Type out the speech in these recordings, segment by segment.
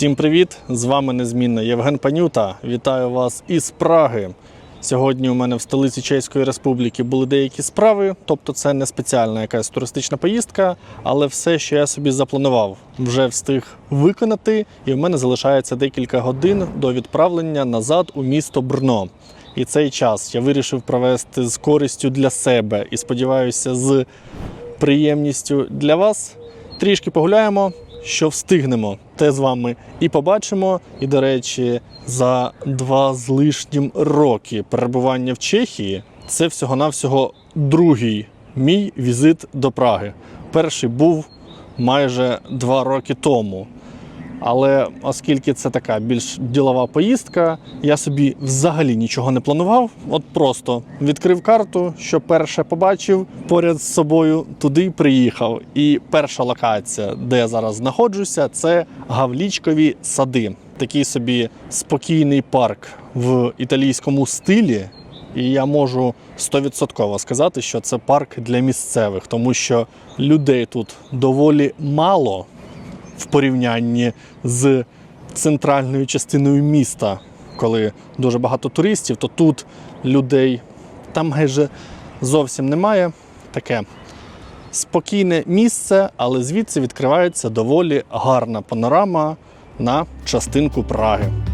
Всім привіт! З вами незмінно Євген Панюта. Вітаю вас із Праги. Сьогодні у мене в столиці Чеської Республіки були деякі справи, тобто це не спеціальна якась туристична поїздка, але все, що я собі запланував, вже встиг виконати, і в мене залишається декілька годин до відправлення назад у місто Брно. І цей час я вирішив провести з користю для себе і сподіваюся, з приємністю для вас. Трішки погуляємо, що встигнемо, те з вами і побачимо. І, до речі, за два з лишнім роки перебування в Чехії це всього-навсього другий мій візит до Праги. Перший був майже два роки тому. Але оскільки це така більш ділова поїздка, я собі взагалі нічого не планував. От просто відкрив карту, що перше побачив поряд з собою, туди приїхав. І перша локація, де я зараз знаходжуся, це Гавлічкові сади. Такий собі спокійний парк в італійському стилі. І я можу стовідсотково сказати, що це парк для місцевих, тому що людей тут доволі мало в порівнянні з центральною частиною міста, коли дуже багато туристів, то тут людей там майже зовсім немає. Таке спокійне місце, але звідси відкривається доволі гарна панорама на частинку Праги.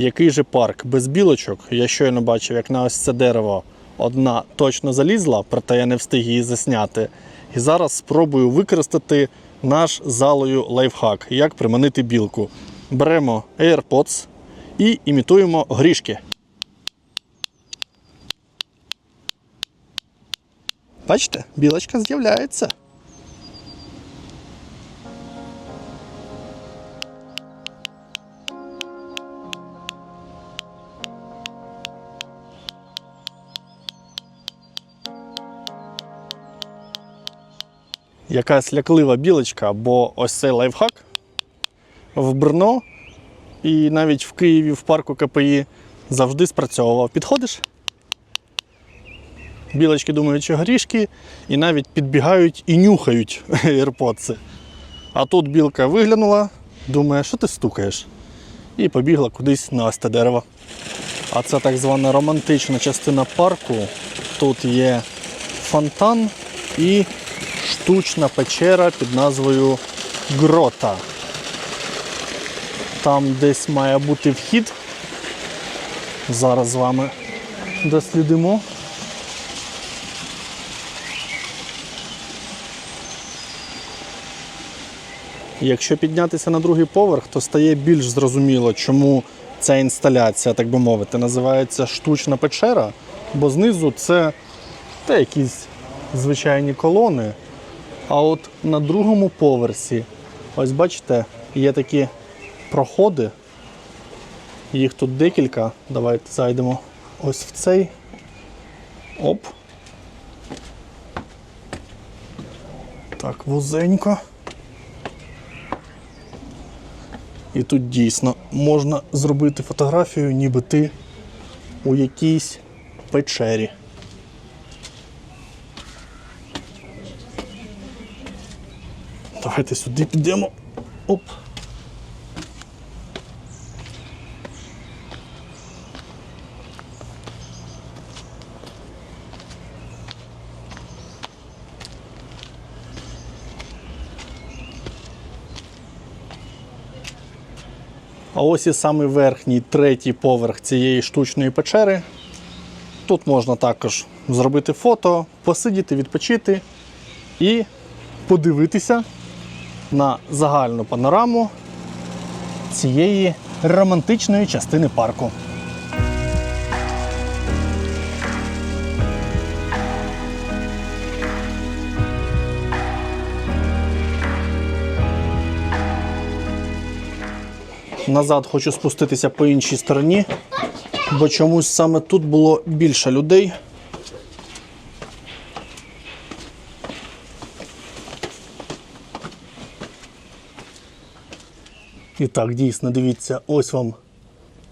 Який же парк без білочок? Я щойно бачив, як на ось це дерево одна точно залізла, проте я не встиг її засняти. І зараз спробую використати наш залою лайфхак, як приманити білку. Беремо AirPods і імітуємо грішки. Бачите, білочка з'являється. Якась ляклива білочка, бо ось цей лайфхак в Брно і навіть в Києві в парку КПІ завжди спрацьовував. Підходиш? Білочки думають, що горішки, і навіть підбігають і нюхають AirPods. А тут білка виглянула, думає, що ти стукаєш? І побігла кудись на ось те дерево. А це так звана романтична частина парку. Тут є фонтан і штучна печера під назвою Грота. Там десь має бути вхід. Зараз з вами дослідимо. Якщо піднятися на другий поверх, то стає більш зрозуміло, чому ця інсталяція, так би мовити, називається штучна печера, бо знизу це та якісь звичайні колони. А от на другому поверсі, ось бачите, є такі проходи. Їх тут декілька. Давайте зайдемо ось в цей. Оп. Так, вузенько. І тут дійсно можна зробити фотографію, ніби ти у якійсь печері. Давайте сюди підемо. Оп. А ось і самий верхній третій поверх цієї штучної печери. Тут можна також зробити фото, посидіти, відпочити і подивитися на загальну панораму цієї романтичної частини парку. Назад хочу спуститися по іншій стороні, бо чомусь саме тут було більше людей. І так, дійсно, дивіться, ось вам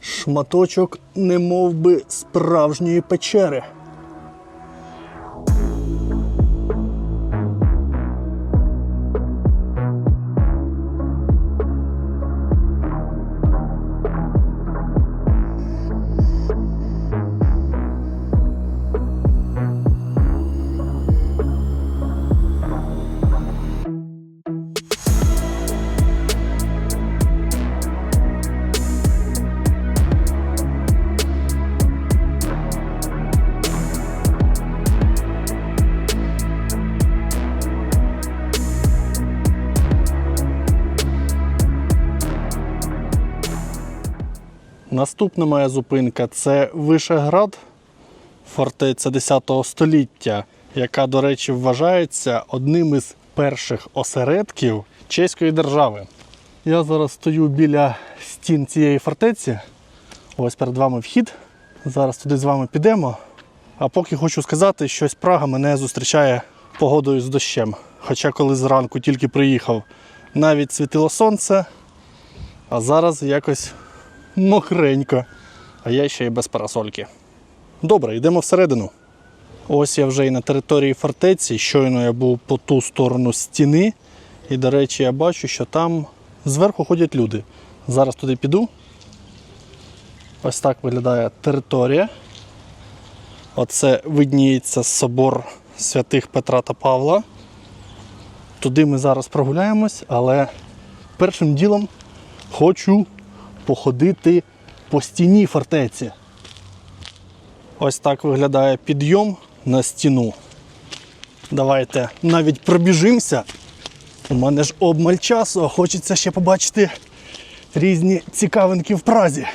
шматочок, немовби би справжньої печери. Наступна моя зупинка це Вишеград, фортеця 10 століття, яка, до речі, вважається одним із перших осередків чеської держави. Я зараз стою біля стін цієї фортеці. Ось перед вами вхід. Зараз туди з вами підемо. А поки хочу сказати, що Прага мене зустрічає погодою з дощем. Хоча коли зранку тільки приїхав, навіть світило сонце, а зараз якось мокренько. А я ще й без парасольки. Добре, йдемо всередину. Ось я вже і на території фортеці. Щойно я був по ту сторону стіни. І, до речі, я бачу, що там зверху ходять люди. Зараз туди піду. Ось так виглядає територія. Оце видніється собор святих Петра та Павла. Туди ми зараз прогуляємось, але першим ділом хочу походити по стіні фортеці. Ось так виглядає підйом на стіну. Давайте навіть пробіжимося. У мене ж обмаль часу, а хочеться ще побачити різні цікавинки в Празі.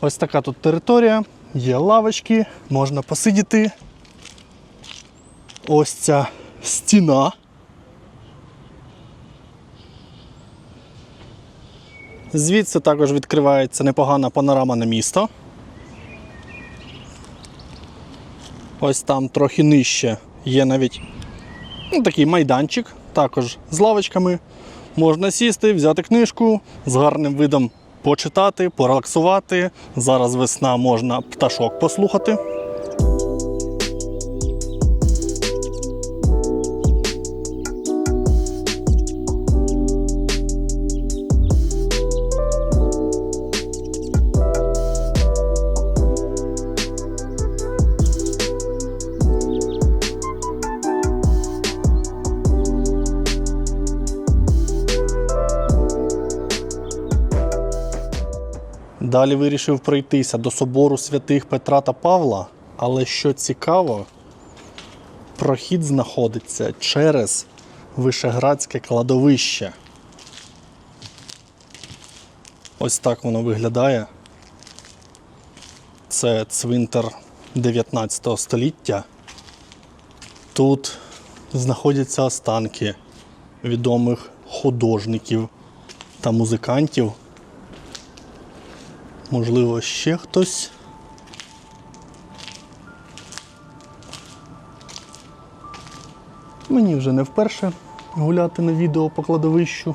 Ось така тут територія, є лавочки, можна посидіти. Ось ця стіна. Звідси також відкривається непогана панорама на місто. Ось там трохи нижче є навіть ну, такий майданчик, також з лавочками. Можна сісти, взяти книжку з гарним видом почитати, порелаксувати. Зараз весна можна пташок послухати. Далі вирішив пройтися до собору святих Петра та Павла, але що цікаво, прохід знаходиться через Вишеградське кладовище. Ось так воно виглядає. Це цвинтар 19 століття. Тут знаходяться останки відомих художників та музикантів. Можливо, ще хтось. Мені вже не вперше гуляти на відео по кладовищу.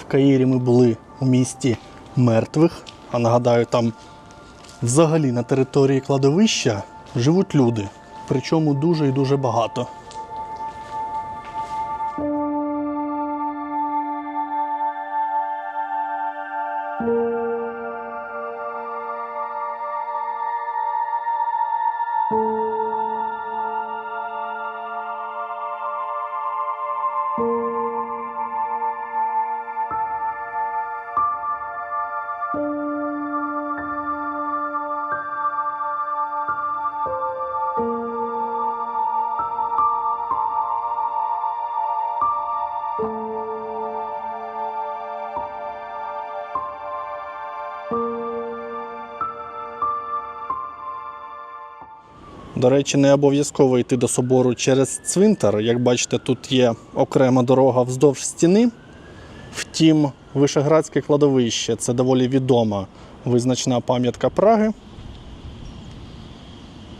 В Каїрі ми були у місті мертвих, а нагадаю, там взагалі на території кладовища живуть люди, причому дуже і дуже багато. До речі, не обов'язково йти до собору через цвинтар. Як бачите, тут є окрема дорога вздовж стіни, Втім, Вишеградське кладовище це доволі відома визначна пам'ятка Праги,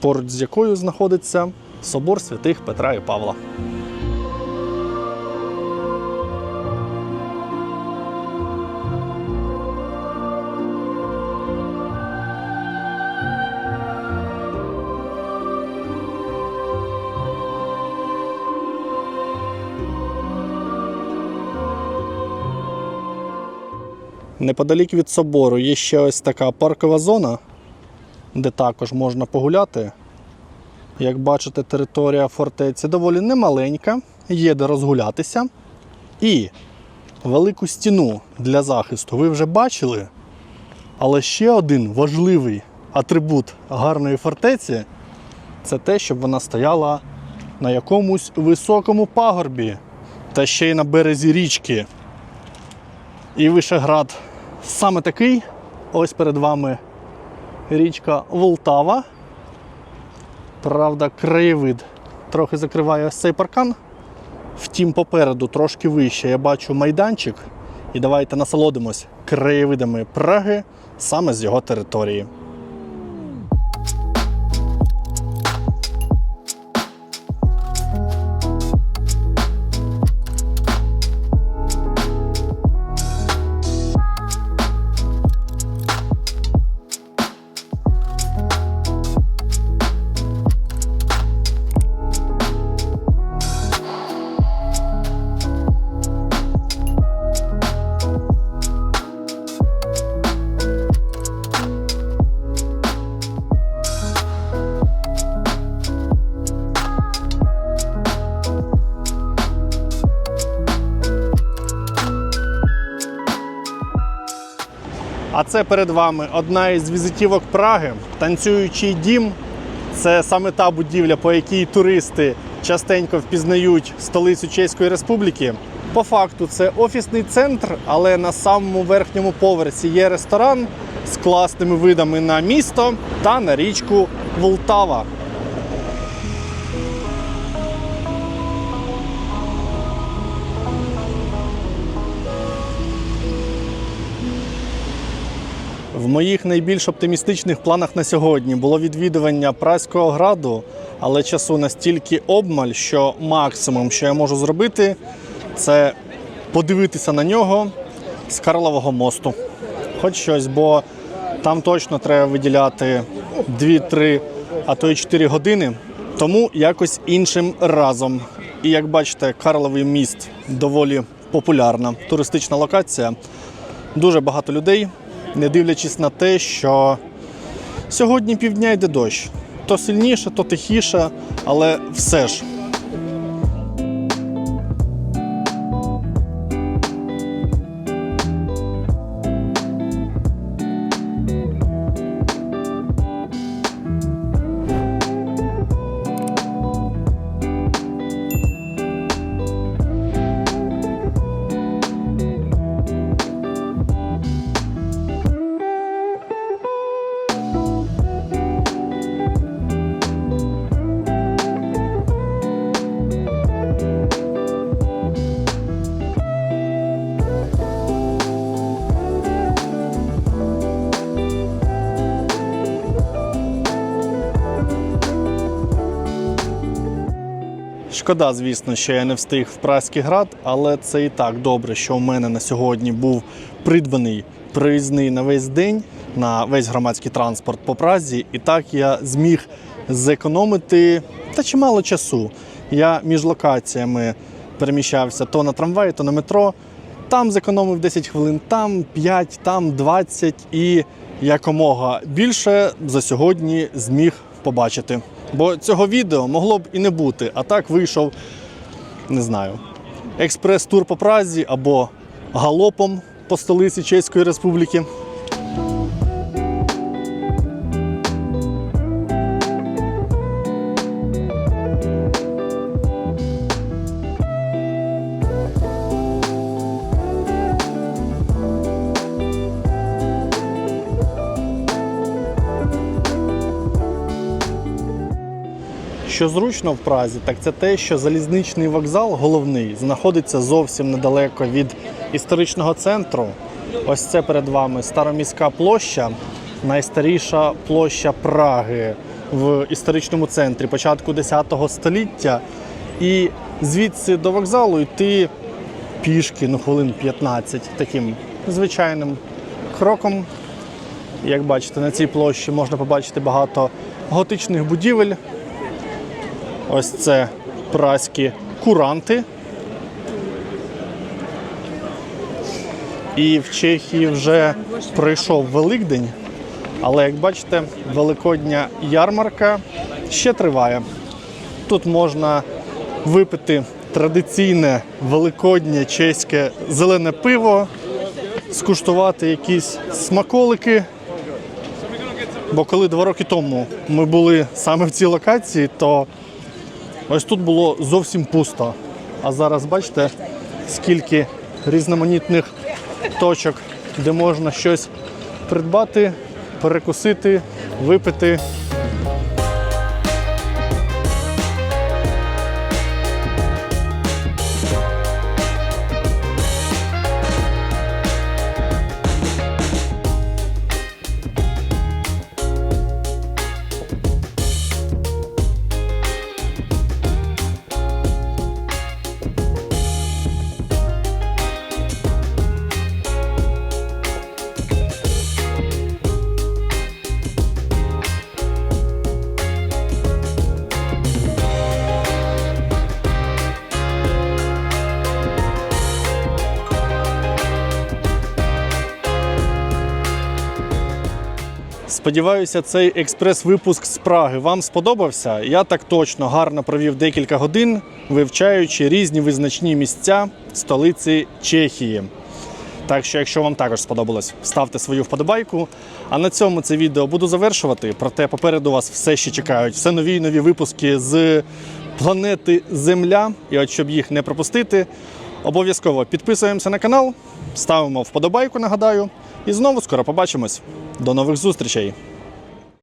поруч з якою знаходиться собор святих Петра і Павла. Неподалік від собору є ще ось така паркова зона, де також можна погуляти. Як бачите, територія фортеці доволі немаленька, є де розгулятися. І велику стіну для захисту ви вже бачили. Але ще один важливий атрибут гарної фортеці це те, щоб вона стояла на якомусь високому пагорбі та ще й на березі річки. І Вишеград саме такий. Ось перед вами річка Волтава. Правда, краєвид трохи закриває ось цей паркан. Втім, попереду трошки вище я бачу майданчик. І давайте насолодимось краєвидами Праги саме з його території. Це перед вами одна із візитівок Праги. Танцюючий дім. Це саме та будівля, по якій туристи частенько впізнають столицю Чеської Республіки. По факту, це офісний центр, але на самому верхньому поверсі є ресторан з класними видами на місто та на річку Волтава. В моїх найбільш оптимістичних планах на сьогодні було відвідування Празького граду, але часу настільки обмаль, що максимум, що я можу зробити, це подивитися на нього з Карлового мосту. Хоч щось, бо там точно треба виділяти 2-3, а то й 4 години. Тому якось іншим разом. І як бачите, Карловий міст доволі популярна туристична локація. Дуже багато людей, не дивлячись на те, що сьогодні півдня йде дощ. То сильніше, то тихіше, але все ж. Шкода, звісно, що я не встиг в Празький град, але це і так добре, що у мене на сьогодні був придбаний проїзний на весь день на весь громадський транспорт по Празі. І так я зміг зекономити та чимало часу. Я між локаціями переміщався то на трамваї, то на метро. Там зекономив 10 хвилин, там 5, там 20 і якомога більше за сьогодні зміг побачити. Бо цього відео могло б і не бути, а так вийшов, не знаю, експрес-тур по Празі або галопом по столиці Чеської Республіки. Що зручно в Празі, так це те, що залізничний вокзал головний знаходиться зовсім недалеко від історичного центру. Ось це перед вами староміська площа, найстаріша площа Праги в історичному центрі початку 10 століття. І звідси до вокзалу йти пішки, ну хвилин 15, таким звичайним кроком. Як бачите, на цій площі можна побачити багато готичних будівель. Ось це праські куранти. І в Чехії вже пройшов Великдень, але як бачите, Великодня ярмарка ще триває. Тут можна випити традиційне великоднє чеське зелене пиво, скуштувати якісь смаколики. Бо коли два роки тому ми були саме в цій локації, то ось тут було зовсім пусто. А зараз бачите, скільки різноманітних точок, де можна щось придбати, перекусити, випити. Сподіваюся, цей експрес-випуск з Праги вам сподобався. Я так точно гарно провів декілька годин, вивчаючи різні визначні місця столиці Чехії. Так що, якщо вам також сподобалось, ставте свою вподобайку. А на цьому це відео буду завершувати. Проте попереду вас все ще чекають. Все нові й нові випуски з планети Земля. І от щоб їх не пропустити, обов'язково підписуємося на канал, ставимо вподобайку, нагадаю. І знову скоро побачимось. До нових зустрічей!